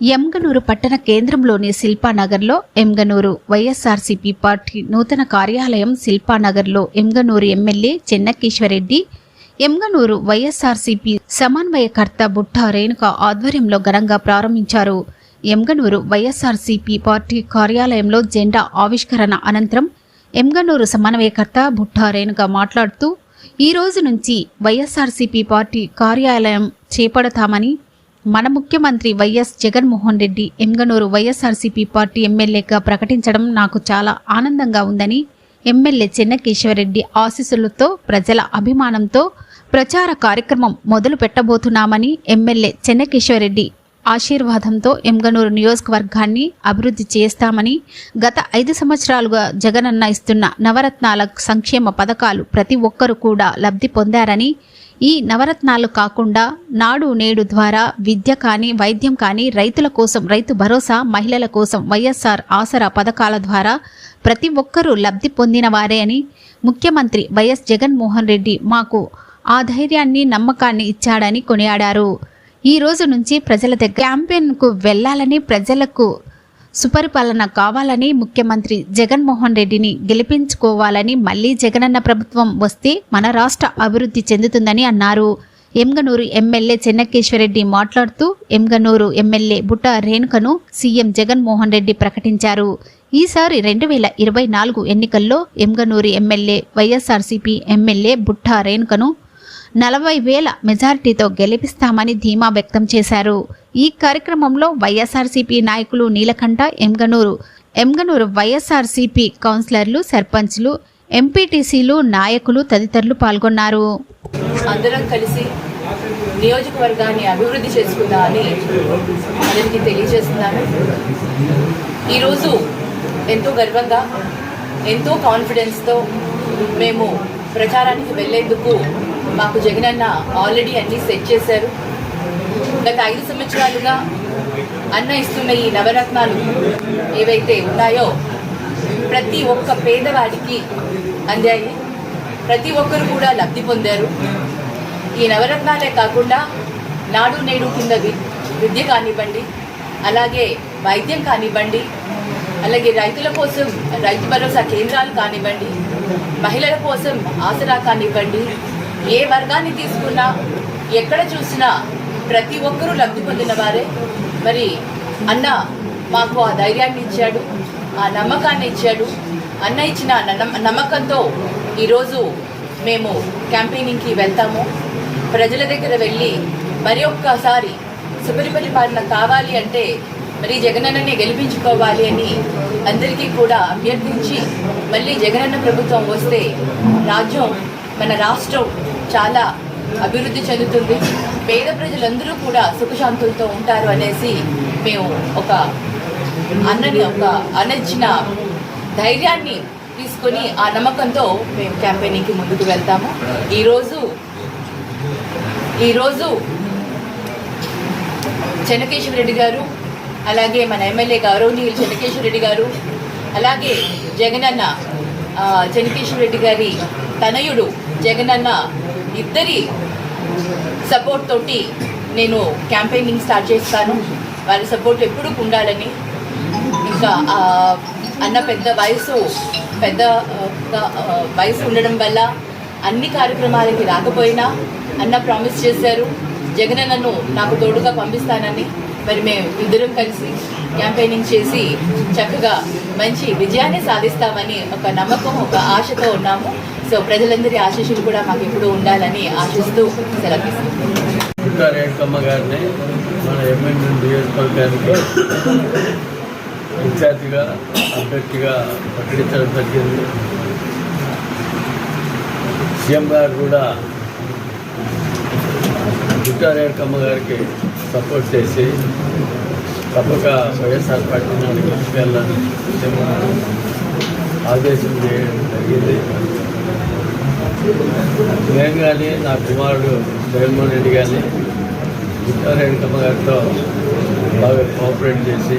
ఎంగనూరు పట్టణ కేంద్రంలోని శిల్పానగర్లో Yemmiganur YSRCP party నూతన కార్యాలయం శిల్పానగర్లో ఎంగనూరు ఎమ్మెల్యే చెన్నకేశ్వరరెడ్డి ఎంగనూరు వైఎస్ఆర్సీపీ సమన్వయకర్త బుట్టా రేణుక ఆధ్వర్యంలో ఘనంగా ప్రారంభించారు. ఎంగనూరు వైఎస్ఆర్సీపీ పార్టీ కార్యాలయంలో జెండా ఆవిష్కరణ అనంతరం ఎంగనూరు సమన్వయకర్త బుట్టా రేణుక మాట్లాడుతూ ఈ రోజు నుంచి వైఎస్ఆర్సీపీ పార్టీ కార్యాలయం చేపడతామని మన ముఖ్యమంత్రి YS Jaganmohan Reddy Yemmiganur YSRCP party ఎమ్మెల్యేగా ప్రకటించడం నాకు చాలా ఆనందంగా ఉందని ఎమ్మెల్యే చెన్నకేశ్వరరెడ్డి ఆశీస్సులతో ప్రజల అభిమానంతో ప్రచార కార్యక్రమం మొదలు పెట్టబోతున్నామని ఎమ్మెల్యే చెన్నకేశ్వరరెడ్డి ఆశీర్వాదంతో ఎంగనూరు నియోజకవర్గాన్ని అభివృద్ధి చేస్తామని గత ఐదు సంవత్సరాలుగా జగనన్న ఇస్తున్న నవరత్నాల సంక్షేమ పథకాలు ప్రతి ఒక్కరూ కూడా లబ్ధి పొందారని ఈ నవరత్నాలు కాకుండా నాడు నేడు ద్వారా విద్య కానీ వైద్యం కానీ రైతుల కోసం రైతు భరోసా మహిళల కోసం వైఎస్ఆర్ ఆసరా పథకాల ద్వారా ప్రతి ఒక్కరూ లబ్ధి పొందిన వారే అని ముఖ్యమంత్రి వైఎస్ జగన్మోహన్ రెడ్డి మాకు ఆ ధైర్యాన్ని నమ్మకాన్ని ఇచ్చాడని కొనియాడారు. ఈ రోజు నుంచి ప్రజల దగ్గర క్యాంపెయిన్కు వెళ్ళాలని ప్రజలకు సుపరిపాలన కావాలని ముఖ్యమంత్రి జగన్మోహన్ రెడ్డిని గెలిపించుకోవాలని మళ్ళీ జగనన్న ప్రభుత్వం వస్తే మన రాష్ట్ర అభివృద్ధి చెందుతుందని అన్నారు. ఎంగనూరు ఎమ్మెల్యే చెన్నకేశ్వరరెడ్డి మాట్లాడుతూ ఎంగనూరు ఎమ్మెల్యే బుట్ట రేణుకను సీఎం జగన్మోహన్ రెడ్డి ప్రకటించారు. ఈసారి రెండు వేల ఇరవై నాలుగు ఎన్నికల్లో ఎంగనూరు ఎమ్మెల్యే వైఎస్ఆర్సీపీ ఎమ్మెల్యే బుట్ట రేణుకను నలభై వేల మెజారిటీతో గెలిపిస్తామని ధీమా వ్యక్తం చేశారు. ఈ కార్యక్రమంలో వైఎస్ఆర్సీపీ నాయకులు నీలకంఠ ఎంగనూరు. ఎంగనూరు వైఎస్ఆర్సీపీ కౌన్సిలర్లు సర్పంచ్లు ఎంపీటీసీలు నాయకులు తదితరులు పాల్గొన్నారు. అందరం కలిసి నియోజకవర్గాన్ని అభివృద్ధి చేసుకుందామని అందరికీ తెలియజేస్తున్నాను. ఈరోజు ఎంతో గర్వంగా ఎంతో కాన్ఫిడెన్స్తో మేము ప్రచారానికి వెళ్ళేందుకు మాకు జగన్ అన్న ఆల్రెడీ అన్నీ సెట్ చేశారు. గత ఐదు సంవత్సరాలుగా అన్న ఇస్తున్న ఈ నవరత్నాలు ఏవైతే ఉన్నాయో ప్రతి ఒక్క పేదవాడికి అందాయి. ప్రతి ఒక్కరు కూడా లబ్ధి పొందారు. ఈ నవరత్నాలే కాకుండా నాడు నేడు కింద విద్య కానివ్వండి అలాగే వైద్యం కానివ్వండి అలాగే రైతుల కోసం రైతు భరోసా కేంద్రాలు కానివ్వండి మహిళల కోసం ఆసరా కానివ్వండి ఏ వర్గాన్ని తీసుకున్నా ఎక్కడ చూసినా ప్రతి ఒక్కరూ లబ్ధి పొందిన వారే మరి అన్న మాకు ఆ ధైర్యాన్ని ఇచ్చాడు ఆ నమ్మకాన్ని ఇచ్చాడు. అన్న ఇచ్చిన నమ్మ- నమ్మకంతో ఈరోజు మేము క్యాంపెయినింగ్కి వెళ్తాము. ప్రజల దగ్గర వెళ్ళి మరి ఒక్కసారి సుపరిపరిపాలన కావాలి అంటే మరి జగనన్నని గెలిపించుకోవాలి అని అందరికీ కూడా అభ్యర్థించి మళ్ళీ జగనన్న ప్రభుత్వం వస్తే రాజ్యం మన రాష్ట్రం చాలా అభివృద్ధి చెందుతుంది. పేద ప్రజలందరూ కూడా సుఖశాంతులతో ఉంటారు అనేసి మేము ఒక అన్నని ఒక అనర్చిన ధైర్యాన్ని తీసుకొని ఆ నమ్మకంతో మేము క్యాంపెయినింగ్కి ముందుకు వెళ్తాము. ఈరోజు ఈరోజు చెన్నకేశ్వర రెడ్డి గారు అలాగే మన ఎమ్మెల్యే గౌరవనీయులు చెన్నకేశ్వర రెడ్డి గారు అలాగే జగనన్న ఆ, చెన్నకేశ్వర రెడ్డి గారి తనయుడు జగనన్న ఇద్దరి సపోర్ట్ తోటి నేను క్యాంపెయినింగ్ స్టార్ట్ చేస్తాను. వారి సపోర్ట్ ఎప్పుడు ఉండాలని. ఇంకా అన్న పెద్ద వయసు పెద్ద వయసు ఉండడం వల్ల అన్ని కార్యక్రమాలకి రాకపోయినా అన్న ప్రామిస్ చేశారు. జగనన్నను నాకు తోడుగా పంపిస్తానని. మరి మేము ఇద్దరం కలిసి క్యాంపెయినింగ్ చేసి చక్కగా మంచి విజయాన్ని సాధిస్తామని ఒక నమ్మకం ఒక ఆశతో ఉన్నాము. సో ప్రజలందరి ఆశీస్సులు కూడా మాకు ఎప్పుడూ ఉండాలని ఆశిస్తూ సెలవిస్తున్నాం. ఇంకా గారిని మన ఎమ్మెల్యే నియోజకవర్గానికి ఇన్ఛార్జిగా అభ్యర్థిగా ప్రకటించడం జరిగింది. సీఎం గారు కూడా గుట్టా గారికి సపోర్ట్ చేసి తప్పక వైఎస్ఆర్ పార్టీ నుండి తీసుకెళ్ళాలని సీఎం గారు ఆదేశం చేయడం జరిగింది. నేను కానీ నా కుమారుడు జగన్మోహన్ రెడ్డి కానీ గుట్టా గారితో బాగా కోఆపరేట్ చేసి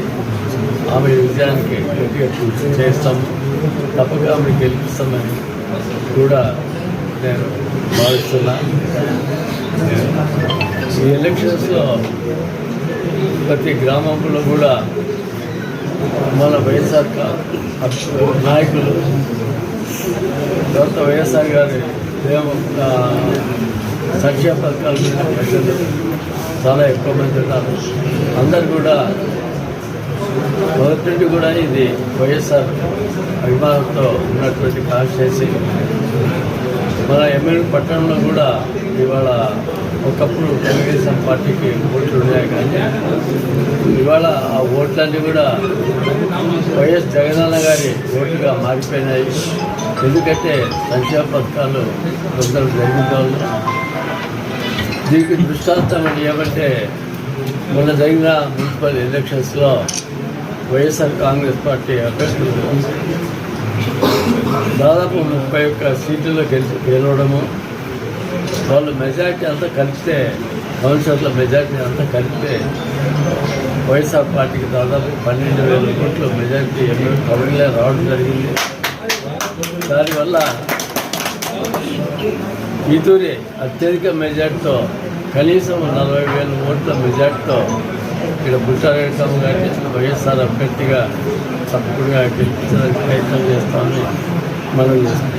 ఆమె విజయానికి గట్టిగా కృషి చేస్తాము తప్పక ఆమె గెలిపిస్తామని కూడా నేను భావిస్తున్నా. ఈ ఎలక్షన్స్లో ప్రతి గ్రామంలో కూడా మన వైఎస్ఆర్ నాయకులు తర్వాత వైఎస్ఆర్ గారి ప్రేమ సంక్షేమ పథకాలు ప్రజలు చాలా ఎక్కువ మంది ఉన్నారు. అందరు కూడా మొదటి నుండి కూడా ఇది వైఎస్ఆర్ అభిమానంతో ఉన్నటువంటి కాన్స్టిట్యూన్సీ మన ఎమ్మెల్యే పట్టణంలో కూడా ఇవాళ ఒకప్పుడు తెలుగుదేశం పార్టీకి ఓట్లు ఉన్నాయి కానీ ఇవాళ ఆ ఓట్లన్నీ కూడా వైఎస్ జగనన్న గారి ఓట్లుగా మారిపోయినాయి. ఎందుకంటే సంక్షేమ పథకాలు కొందరు జరిగిన వాళ్ళు దీనికి దృష్టాంతం ఏమంటే మొన్న జరిగిన మున్సిపల్ ఎలక్షన్స్లో వైఎస్ఆర్ కాంగ్రెస్ పార్టీ అభ్యర్థులు దాదాపు ముప్పై ఒక్క సీట్లలో గెలిచి గెలవడము. వాళ్ళు మెజార్టీ అంతా కలిపితే కౌన్సిలర్ల మెజార్టీ అంతా కలిపితే వైఎస్ఆర్ పార్టీకి దాదాపు పన్నెండు వేల కోట్ల మెజార్టీ ఎమ్మెల్యే కౌన్సిలే రావడం జరిగింది. దానివల్ల ఈతూరి అత్యధిక మెజార్టీతో కనీసం నలభై వేల ఓట్ల మెజార్టీతో ఇక్కడ బుట్టారెడ్డి గారిని వైఎస్ఆర్ అభ్యర్థిగా తప్పకుండా గెలిపించడానికి ప్రయత్నం చేస్తామని మనం చేస్తాం